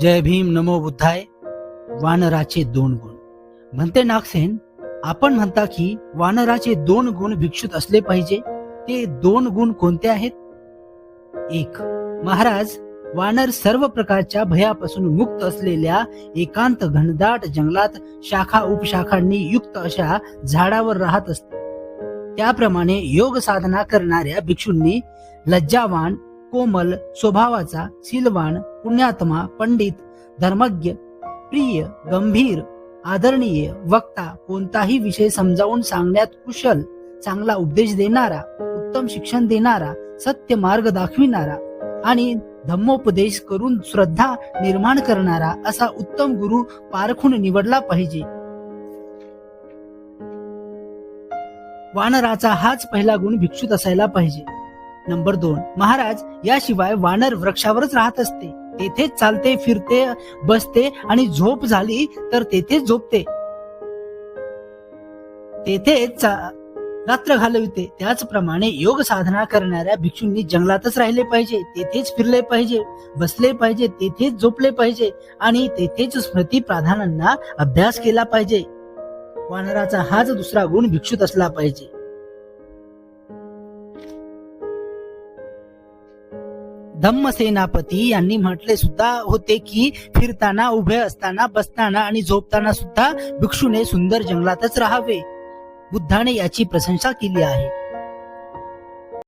जय भीम नमो बुद्धाय. वानराचे दोन गुण. म्हणते नागसेन आपण म्हणता की वानराचे दोन गुण भिक्षुत असले पाहिजे. ते दोन गुण कोणते आहेत? एक महाराज वानर सर्व प्रकारच्या भयापासून मुक्त असलेल्या एकांत घनदाट जंगलात शाखा उपशाखांनी युक्त अशा झाडावर राहत असते. त्याप्रमाणे योग साधना करणाऱ्या भिक्षूंनी लज्जावान कोमल स्वभावाचा शीलवान पुण्यात्मा पंडित धर्मज्ञ प्रिय गंभीर आदरणीय वक्ता कोणताही विषय समजावून सांगण्यात कुशल चांगला उपदेश देणारा उत्तम शिक्षण देणारा सत्य मार्ग दाखविणारा आणि धम्मोपदेश करून श्रद्धा निर्माण करणारा असा उत्तम गुरु पारखून निवडला पाहिजे. वानराचा हाच पहिला गुण भिक्षुत असायला पाहिजे. नंबर दोन महाराज याशिवाय वानर वृक्षावरच राहत असते. तेथेच चालते फिरते बसते आणि झोप झाली तर तेथेच झोपते. तेथेच रात्र घालविते. त्याचप्रमाणे योग साधना करणाऱ्या भिक्षूंनी जंगलातच राहिले पाहिजे तेथेच फिरले पाहिजे बसले पाहिजे तेथेच झोपले पाहिजे आणि तेथेच स्मृती प्राधान्यांना अभ्यास केला पाहिजे. वानराचा हाच दुसरा गुण भिक्षूत असला पाहिजे. धम्मसेनापती यांनी म्हटले सुद्धा होते की फिरताना उभे असताना बसताना आणि झोपताना सुद्धा भिक्षूने सुंदर जंगलातच राहावे. बुद्धाने याची प्रशंसा केली आहे.